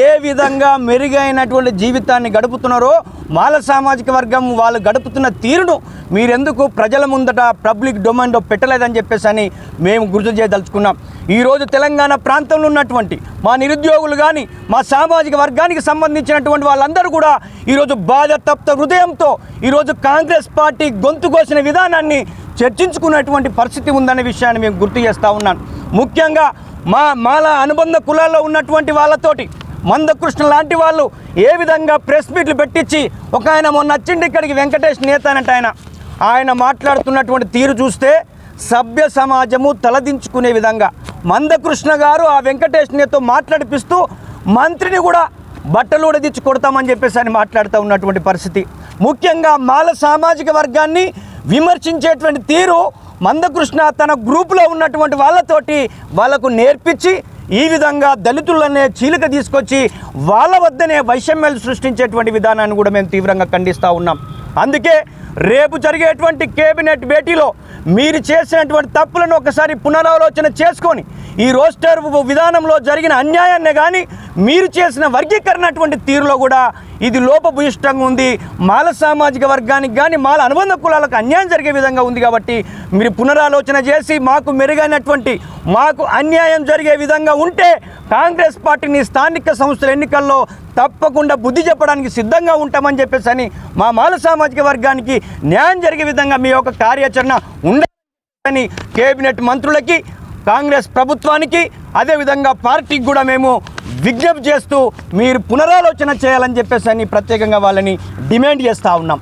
ఏ విధంగా మెరుగైనటువంటి జీవితాన్ని గడుపుతున్నారో మాల సామాజిక వర్గం వాళ్ళు గడుపుతున్న తీరును మీరెందుకు ప్రజల ముందట పబ్లిక్ డొమైన్లో పెట్టలేదని చెప్పేసి అని మేము గుర్తు చేయదలుచుకున్నాం. ఈరోజు తెలంగాణ ప్రాంతంలో ఉన్నటువంటి మా నిరుద్యోగులు కానీ మా సామాజిక వర్గానికి సంబంధించినటువంటి వాళ్ళందరూ కూడా ఈరోజు బాధతప్త హృదయంతో ఈరోజు కాంగ్రెస్ పార్టీ గొంతు కోసిన విధానాన్ని చర్చించుకున్నటువంటి పరిస్థితి ఉందనే విషయాన్ని మేము గుర్తు చేస్తూ ఉన్నాను ముఖ్యంగా మా మాల అనుబంధ కులాల్లో ఉన్నటువంటి వాళ్ళతోటి మందకృష్ణ లాంటి వాళ్ళు ఏ విధంగా ప్రెస్ మీట్లు పెట్టించి ఒక ఆయన మొన్న వచ్చిండి ఇక్కడికి వెంకటేష్ నేత అనంటే ఆయన. ఆయన మాట్లాడుతున్నటువంటి తీరు చూస్తే సభ్య సమాజము తలదించుకునే విధంగా. మందకృష్ణ గారు ఆ వెంకటేష్ నేతో మాట్లాడిపిస్తూ మంత్రిని కూడా బట్టలు ఉడదిచ్చి కొడతామని చెప్పేసి అని మాట్లాడుతూ ఉన్నటువంటి పరిస్థితి. ముఖ్యంగా మాల సామాజిక వర్గాన్ని విమర్శించేటువంటి తీరు మందకృష్ణ తన గ్రూపులో ఉన్నటువంటి వాళ్ళతోటి వాళ్ళకు నేర్పించి ఈ విధంగా దళితులనే చీలిక తీసుకొచ్చి వాళ్ళ వద్దనే వైషమ్యాలు సృష్టించేటువంటి విధానాన్ని కూడా మేము తీవ్రంగా ఖండిస్తూ ఉన్నాం. అందుకే రేపు జరిగేటువంటి కేబినెట్ భేటీలో మీరు చేసినటువంటి తప్పులను ఒకసారి పునరాలోచన చేసుకొని ఈ రోస్టర్ విధానంలో జరిగిన అన్యాయాన్నే కానీ మీరు చేసిన వర్గీకరణ అటువంటి తీరులో కూడా ఇది లోపభూయిష్టంగా ఉంది. మాల సామాజిక వర్గానికి కానీ మాల అనుబంధ కులాలకు అన్యాయం జరిగే విధంగా ఉంది కాబట్టి మీరు పునరాలోచన చేసి మాకు మెరుగైనటువంటి మాకు అన్యాయం జరిగే విధంగా ఉంటే కాంగ్రెస్ పార్టీని స్థానిక సంస్థల ఎన్నికల్లో తప్పకుండా బుద్ధి చెప్పడానికి సిద్ధంగా ఉంటామని చెప్పేసి అని మా మాల సామాజిక వర్గానికి న్యాయం జరిగే విధంగా మీ యొక్క కార్యాచరణ ఉండాలని కేబినెట్ మంత్రులకి కాంగ్రెస్ ప్రభుత్వానికి అదేవిధంగా పార్టీకి కూడా మేము విజ్ఞప్తి చేస్తూ మీరు పునరాలోచన చేయాలని చెప్పేసి అని ప్రత్యేకంగా వాళ్ళని డిమాండ్ చేస్తూ ఉన్నాం.